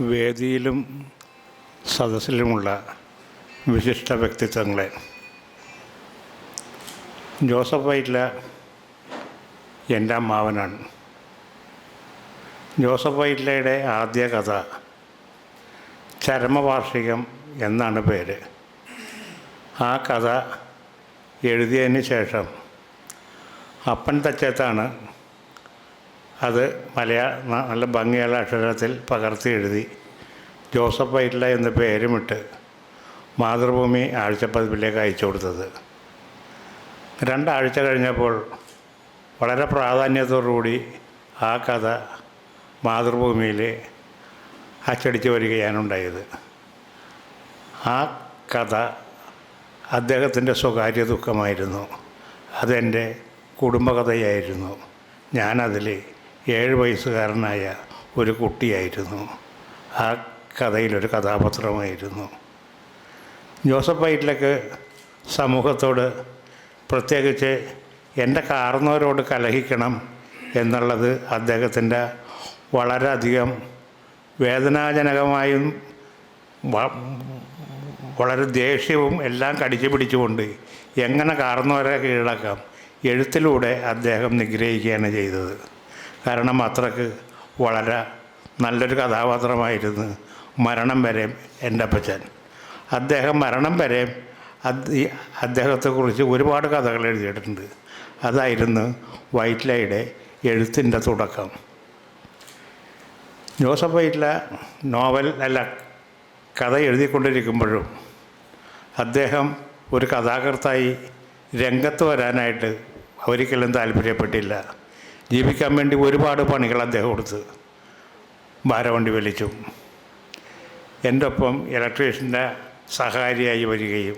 വേദിയിലും സദസ്സിലുമുള്ള വിശിഷ്ട വ്യക്തിത്വങ്ങളെ. ജോസഫ് വൈറ്റ്ല എന്റെ അമ്മാവനാണ്. ജോസഫ് വൈറ്റ്ലയുടെ ആദ്യ കഥ ചരമവാർഷികം എന്നാണ് പേര്. ആ കഥ എഴുതിയതിന് ശേഷം അപ്പൻ തച്ചത്താണ് അത് മലയാള നല്ല ഭംഗിയുള്ള അക്ഷരത്തിൽ പകർത്തി എഴുതി. ജോസഫ് വൈറ്റ്ല എന്ന പേരുമിട്ട് മാതൃഭൂമി ആഴ്ചപ്പതിപ്പിലേക്ക് അയച്ചു കൊടുത്തത്. രണ്ടാഴ്ച കഴിഞ്ഞപ്പോൾ വളരെ പ്രാധാന്യത്തോടുകൂടി ആ കഥ മാതൃഭൂമിയിൽ അച്ചടിച്ച് വരികയാണുണ്ടായത്. ആ കഥ അദ്ദേഹത്തിന്റെ സ്വകാര്യ ദുഃഖമായിരുന്നു. അതെന്റെ കുടുംബകഥയായിരുന്നു. ഞാനതിൽ ഏഴ് വയസ്സുകാരനായ ഒരു കുട്ടിയായിരുന്നു. ആ കഥയിലൊരു കഥാപാത്രമായിരുന്നു. ജോസഫ് വൈറ്റിലേക്ക് സമൂഹത്തോട് പ്രത്യേകിച്ച് എന്റെ കാർന്നവരോട് കലഹിക്കണം എന്നുള്ളത് അദ്ദേഹത്തിന്റെ വളരെയധികം വേദനാജനകമായും വളരെ ദേഷ്യവും എല്ലാം കടിച്ചു പിടിച്ചുകൊണ്ട് എങ്ങനെ കാർന്നവരെ കീഴടക്കാം എഴുത്തിലൂടെ അദ്ദേഹം നിഗ്രഹിക്കുകയാണ് ചെയ്തത്. കാരണം അത്രയ്ക്ക് വളരെ നല്ലൊരു കഥാപാത്രമായിരുന്നു മരണം വരെ എന്റെ അപ്പച്ചൻ. അദ്ദേഹം മരണം വരെ അദ് അദ്ദേഹത്തെക്കുറിച്ച് ഒരുപാട് കഥകൾ എഴുതിയിട്ടുണ്ട്. അതായിരുന്നു വൈറ്റ്ലയുടെ എഴുത്തിന്റെ തുടക്കം. ജോസഫ് വൈറ്റ്ല നോവൽ അല്ല കഥ എഴുതിക്കൊണ്ടിരിക്കുമ്പോഴും അദ്ദേഹം ഒരു കഥാകൃത്തായി രംഗത്ത് വരാനായിട്ട് ഒരിക്കലും താല്പര്യപ്പെട്ടില്ല. ജീവിക്കാൻ വേണ്ടി ഒരുപാട് പണികൾ അദ്ദേഹം കൊടുത്ത് ഭാരവണ്ടി വലിച്ചു എന്റെ ഒപ്പം ഇലക്ട്രീഷ്യന്റെ സഹാരിയായി വരികയും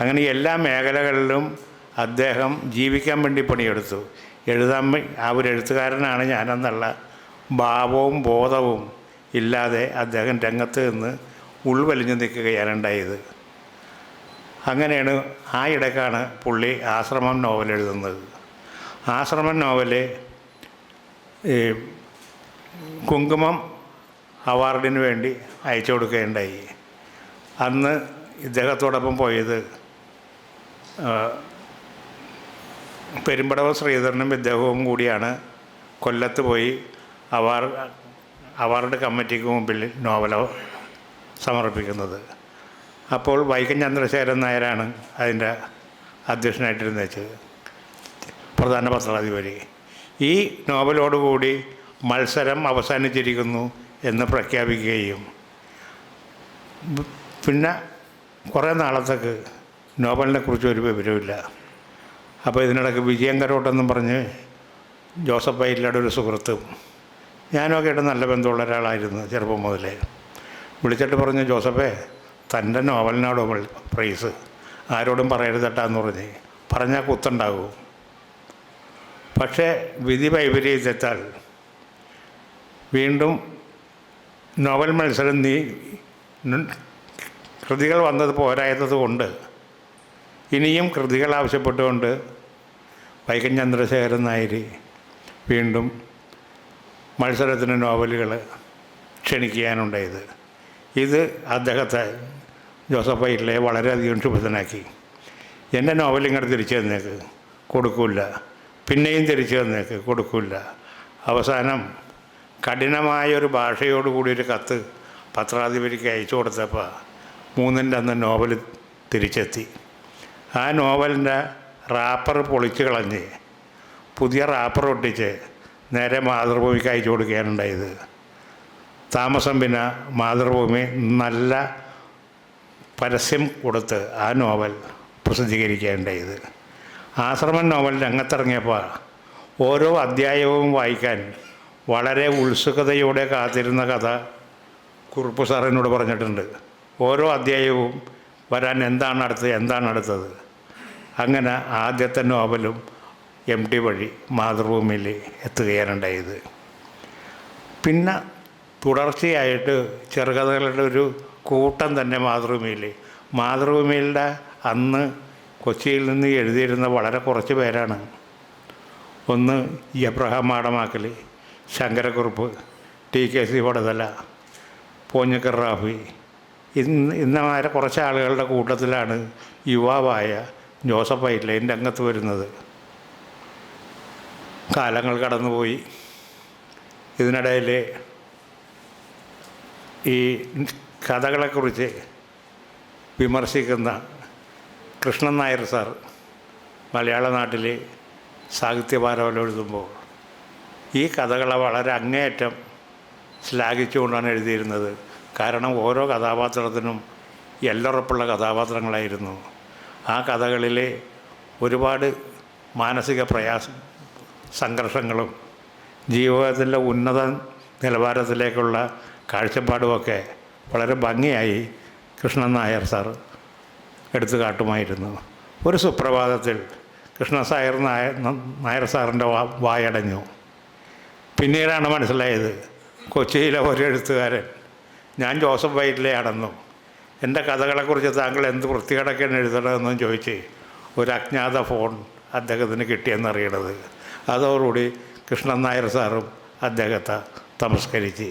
അങ്ങനെ എല്ലാ മേഖലകളിലും അദ്ദേഹം ജീവിക്കാൻ വേണ്ടി പണിയെടുത്തു. എഴുതാൻ ആ ഒരു എഴുത്തുകാരനാണ് ഞാനെന്നുള്ള ഭാവവും ബോധവും ഇല്ലാതെ അദ്ദേഹം രംഗത്ത് നിന്ന് ഉൾവലിഞ്ഞു നിൽക്കുകയാണ് ഉണ്ടായത്. അങ്ങനെയാണ് ആ ഇടക്കാണ് പുള്ളി ആശ്രമം നോവൽ എഴുതുന്നത്. ആശ്രമം നോവൽ കുങ്കുമം അവാർഡിന് വേണ്ടി അയച്ചു കൊടുക്കുകയുണ്ടായി. അന്ന് ഇദ്ദേഹത്തോടൊപ്പം പോയത് പെരുമ്പടവ ശ്രീധരനും ഇദ്ദേഹവും കൂടിയാണ്. കൊല്ലത്ത് പോയി അവാർഡ് അവാർഡ് കമ്മിറ്റിക്ക് മുമ്പിൽ നോവല സമർപ്പിക്കുന്നത്. അപ്പോൾ വൈക്കം ചന്ദ്രശേഖരൻ നായരാണ് അതിന്റെ അധ്യക്ഷനായിട്ടിരുന്ന് വെച്ചത്. പ്രധാന പത്രാധിപർ ഈ നോവലോടുകൂടി മത്സരം അവസാനിച്ചിരിക്കുന്നു എന്ന് പ്രഖ്യാപിക്കുകയും പിന്നെ കുറേ നാളത്തേക്ക് നോവലിനെ കുറിച്ച് ഒരു വിവരമില്ല അപ്പോൾ ഇതിനിടയ്ക്ക് വിജയം കരോട്ടെന്നും പറഞ്ഞ് ജോസഫ് വൈറ്റിലയുടെ ഒരു സുഹൃത്തും ഞാനൊക്കെ ആയിട്ട് നല്ല ബന്ധമുള്ള ഒരാളായിരുന്നു ചെറുപ്പം മുതലേ. വിളിച്ചിട്ട് പറഞ്ഞു ജോസഫേ തന്റെ നോവലിനോട് പ്രൈസ്. ആരോടും പറയരുതട്ടാന്ന് പറഞ്ഞ് പറഞ്ഞാൽ കുത്തുണ്ടാകും. പക്ഷേ വിധി വൈപരീത്യത്താൽ വീണ്ടും നോവൽ മത്സരം നീ കൃതികൾ വന്നത് പോരായത് കൊണ്ട് ഇനിയും കൃതികൾ ആവശ്യപ്പെട്ടുകൊണ്ട് വൈക്കം ചന്ദ്രശേഖരൻ നായർ വീണ്ടും മത്സരത്തിന് നോവലുകൾ ക്ഷണിക്കാനുണ്ടായത് ഇത് അദ്ദേഹത്തെ ജോസഫ് ഐറ്റിലെ വളരെയധികം ക്ഷുഭിതനാക്കി എന്റെ നോവൽ ഇങ്ങോട്ട് തിരിച്ചു തന്നേക്ക്. കൊടുക്കില്ല. പിന്നെയും തിരിച്ചു വന്നേക്ക് കൊടുക്കില്ല അവസാനം കഠിനമായൊരു ഭാഷയോടുകൂടി ഒരു കത്ത് പത്രാധിപതിക്ക് അയച്ചു കൊടുത്തപ്പോൾ മൂന്നിന്റെ അന്ന് നോവൽ തിരിച്ചെത്തി. ആ നോവലിന്റെ റാപ്പർ പൊളിച്ചു കളഞ്ഞ് പുതിയ റാപ്പർ ഒട്ടിച്ച് നേരെ മാതൃഭൂമിക്ക് അയച്ചു കൊടുക്കുകയാണുണ്ടായത്. താമസം പിന്നെ മാതൃഭൂമി നല്ല പരസ്യം കൊടുത്ത് ആ നോവൽ പ്രസിദ്ധീകരിക്കുകയുണ്ടായത് ആശ്രമം നോവൽ രംഗത്തിറങ്ങിയപ്പോൾ ഓരോ അധ്യായവും വായിക്കാൻ വളരെ ഉത്സുകതയോടെ കാത്തിരുന്ന കഥ കുറുപ്പ് സാറിനോട് പറഞ്ഞിട്ടുണ്ട്. ഓരോ അധ്യായവും വരാൻ എന്താണ് അടുത്തത് എന്താണ് അടുത്തത്? അങ്ങനെ ആദ്യത്തെ നോവലും എം ടി വഴി മാതൃഭൂമിയിൽ എത്തുകയാണുണ്ടായത്. പിന്നെ തുടർച്ചയായിട്ട് ചെറുകഥകളുടെ ഒരു കൂട്ടം തന്നെ മാതൃഭൂമിയിൽ. മാതൃഭൂമിയിലെ അന്ന് കൊച്ചിയിൽ നിന്ന് എഴുതിയിരുന്ന വളരെ കുറച്ച് പേരാണ്. ഒന്ന് Abraham Madamakkal Sankarakkurup T K C Vadathala Ponjikkara Rafi. ഇന്ന് ഇന്നമാരെ കുറച്ച് ആളുകളുടെ കൂട്ടത്തിലാണ് യുവാവായ ജോസഫ് ഐറ്റ്ലൈൻ രംഗത്ത് വരുന്നത്. കാലങ്ങൾ കടന്നുപോയി. ഇതിനിടയിൽ ഈ കഥകളെക്കുറിച്ച് വിമർശിക്കുന്ന കൃഷ്ണൻ നായർ സാർ മലയാള നാട്ടിൽ സാഹിത്യഭാരവലം എഴുതുമ്പോൾ ഈ കഥകളെ വളരെ അങ്ങേയറ്റം ശ്ലാഘിച്ചുകൊണ്ടാണ് എഴുതിയിരുന്നത്. കാരണം ഓരോ കഥാപാത്രത്തിനും എല്ലുറപ്പുള്ള കഥാപാത്രങ്ങളായിരുന്നു. ആ കഥകളിലെ ഒരുപാട് മാനസിക പ്രയാസം സംഘർഷങ്ങളും ജീവിതത്തിന്റെ ഉന്നത നിലവാരത്തിലേക്കുള്ള കാഴ്ചപ്പാടുമൊക്കെ വളരെ ഭംഗിയായി കൃഷ്ണൻ നായർ സാർ എടുത്തു കാട്ടുമായിരുന്നു ഒരു സുപ്രഭാതത്തിൽ കൃഷ്ണ സായർ നായർ നായർ സാറിന്റെ വായടഞ്ഞു. പിന്നീടാണ് മനസ്സിലായത് കൊച്ചിയിലെ ഒരു എഴുത്തുകാരൻ ഞാൻ ജോസഫ് വൈറ്റിലെ അടന്നു എന്റെ കഥകളെക്കുറിച്ച് താങ്കൾ എന്ത് വൃത്തികേടൊക്കെയാണ് എഴുതണമെന്നും ചോദിച്ച് ഒരു അജ്ഞാത ഫോൺ അദ്ദേഹത്തിന് കിട്ടിയെന്നറിയണത്. അതോടുകൂടി കൃഷ്ണൻ നായർ സാറും അദ്ദേഹത്തെ തമസ്കരിച്ച്.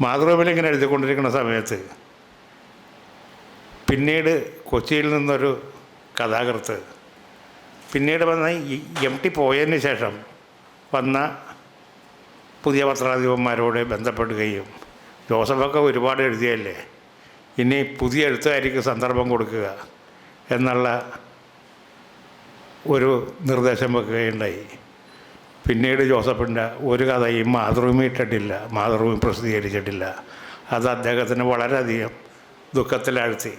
മാതൃഭൂമിയിൽ ഇങ്ങനെ എഴുതിക്കൊണ്ടിരിക്കുന്ന സമയത്ത് പിന്നീട് കൊച്ചിയിൽ നിന്നൊരു കഥാകൃത്ത്. പിന്നീട് വന്ന എം ടി പോയതിന് ശേഷം വന്ന പുതിയ പത്രാധിപന്മാരോട് ബന്ധപ്പെടുകയും ജോസഫൊക്കെ ഒരുപാട് എഴുതിയല്ലേ? ഇനി പുതിയ എഴുത്തുകാരിക്ക് സന്ദർഭം കൊടുക്കുക എന്നുള്ള ഒരു നിർദ്ദേശം വെക്കുകയുണ്ടായി. പിന്നീട് ജോസഫിന്റെ ഒരു കഥ ഈ മാതൃഭൂമി ഇട്ടിട്ടില്ല മാതൃഭൂമി പ്രസിദ്ധീകരിച്ചിട്ടില്ല. അത് അദ്ദേഹത്തിന് വളരെയധികം ദുഃഖത്തിലാഴ്ത്തി.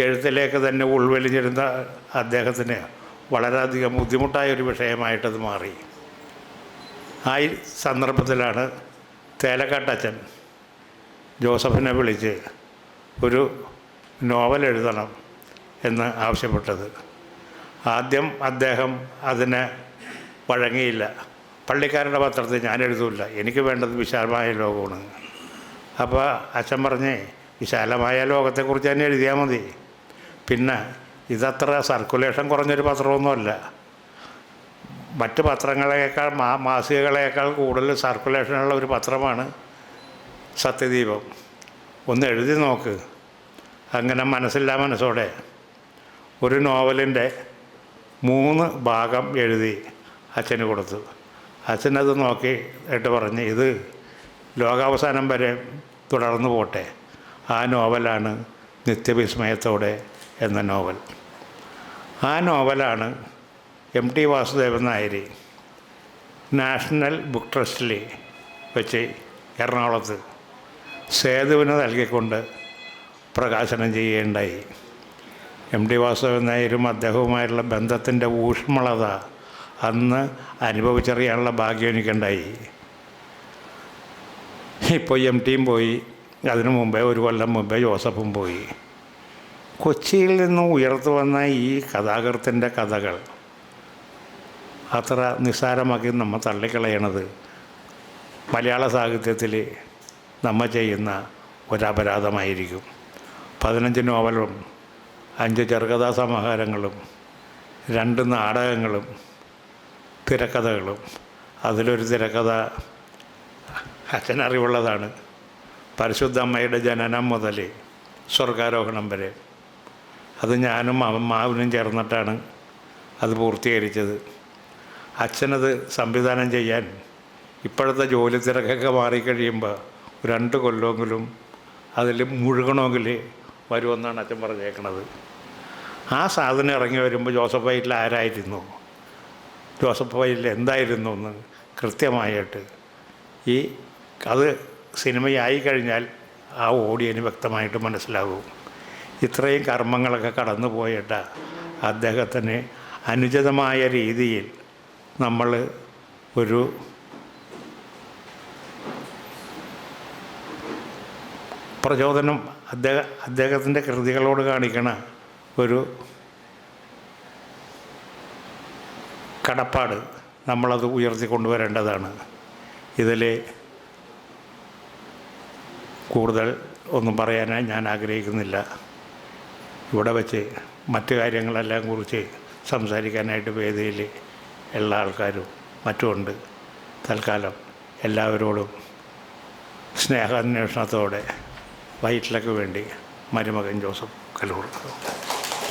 എഴുത്തിലേക്ക് തന്നെ ഉൾവലിഞ്ഞിരുന്ന അദ്ദേഹത്തിന് വളരെയധികം ബുദ്ധിമുട്ടായ ഒരു വിഷയമായിട്ടത് മാറി. ആ സന്ദർഭത്തിലാണ് തേലക്കാട്ടച്ചൻ ജോസഫിനെ വിളിച്ച് ഒരു നോവൽ എഴുതണം എന്ന് ആവശ്യപ്പെട്ടത്. ആദ്യം അദ്ദേഹം അതിന് വഴങ്ങിയില്ല. പള്ളിക്കാരുടെ പത്രത്തിൽ ഞാൻ എഴുതൂല എനിക്ക് വേണ്ടത് വിശാലമായ ലോകമാണ്. അപ്പോൾ അച്ഛൻ പറഞ്ഞേ വിശാലമായ ലോകത്തെക്കുറിച്ച് തന്നെ എഴുതിയാൽ മതി. പിന്നെ ഇതത്ര സർക്കുലേഷൻ കുറഞ്ഞൊരു പത്രമൊന്നുമല്ല. മറ്റ് പത്രങ്ങളെക്കാൾ മാ മാസികകളേക്കാൾ കൂടുതൽ സർക്കുലേഷനുള്ള ഒരു പത്രമാണ് സത്യദീപം. ഒന്ന് എഴുതി നോക്ക്. അങ്ങനെ മനസ്സില്ലാ മനസ്സോടെ ഒരു നോവലിന്റെ മൂന്ന് ഭാഗം എഴുതി അച്ഛന് കൊടുത്തു. അച്ഛനത് നോക്കി ഇട്ട് പറഞ്ഞ് ഇത് ലോകാവസാനം വരെ തുടർന്നു പോട്ടെ. ആ നോവലാണ് നിത്യവിസ്മയത്തോടെ എന്ന നോവൽ. ആ നോവലാണ് M T Vasudevan Nair national book ട്രസ്റ്റിൽ വെച്ച് എറണാകുളത്ത് സേതുവിന് നൽകിക്കൊണ്ട് പ്രകാശനം ചെയ്യുകയുണ്ടായി. എം ടി വാസുദേവൻ നായരും അദ്ദേഹവുമായുള്ള ബന്ധത്തിന്റെ ഊഷ്മളത അന്ന് അനുഭവിച്ചറിയാനുള്ള ഭാഗ്യം എനിക്കുണ്ടായി. ഇപ്പോൾ എം ടിയും പോയി. അതിനു മുമ്പേ ഒരു കൊല്ലം മുമ്പേ ജോസഫും പോയി. കൊച്ചിയിൽ നിന്ന് ഉയർത്തു വന്ന ഈ കഥാകൃത്തിന്റെ കഥകൾ അത്ര നിസ്സാരമാക്കി നമ്മൾ തള്ളിക്കളയണത് മലയാള സാഹിത്യത്തിൽ നമ്മൾ ചെയ്യുന്ന ഒരപരാധമായിരിക്കും. പതിനഞ്ച് നോവലും അഞ്ച് ചെറുകഥാ സമാഹാരങ്ങളും രണ്ട് നാടകങ്ങളും തിരക്കഥകളും. അതിലൊരു തിരക്കഥ അച്ഛനറിവുള്ളതാണ്. പരിശുദ്ധ അമ്മയുടെ ജനനം മുതൽ സ്വർഗാരോഹണം വരെ. അത് ഞാനും മാവിനും ചേർന്നിട്ടാണ് അത് പൂർത്തീകരിച്ചത്. അച്ഛനത് സംവിധാനം ചെയ്യാൻ ഇപ്പോഴത്തെ ജോലി തിരക്കൊക്കെ മാറിക്കഴിയുമ്പോൾ രണ്ട് കൊല്ലമെങ്കിലും അതിൽ മുഴുകണമെങ്കിൽ വരുമെന്നാണ് അച്ഛൻ പറഞ്ഞേക്കണത്. ആ സാധനം ഇറങ്ങി വരുമ്പോൾ ജോസഫ് വൈറ്റിൽ ആരായിരുന്നു? ജോസഫ് വൈറ്റിൽ എന്തായിരുന്നു എന്ന് കൃത്യമായിട്ട് ഈ അത് സിനിമയായി കഴിഞ്ഞാൽ ആ ഓഡിയന് വ്യക്തമായിട്ട് മനസ്സിലാകും. ഇത്രയും കർമ്മങ്ങളൊക്കെ കടന്നു പോയിട്ട് അദ്ദേഹത്തിന് അനുചിതമായ രീതിയിൽ നമ്മൾ ഒരു പ്രചോദനം അദ്ദേഹം അദ്ദേഹത്തിന്റെ കൃതികളോട് കാണിക്കണ ഒരു കടപ്പാട് നമ്മളത് ഉയർത്തിക്കൊണ്ടുവരേണ്ടതാണ് ഇതിൽ കൂടുതൽ ഒന്നും പറയാനായി ഞാൻ ആഗ്രഹിക്കുന്നില്ല. ഇവിടെ വെച്ച് മറ്റു കാര്യങ്ങളെല്ലാം കുറിച്ച് സംസാരിക്കാനായിട്ട് വേദിയിൽ എല്ലാ ആൾക്കാരും മറ്റുമുണ്ട് തൽക്കാലം എല്ലാവരോടും സ്നേഹാന്വേഷണത്തോടെ വയറ്റിലൊക്കെ വേണ്ടി മരുമകൻ ജോസഫ് കല്ലൂർ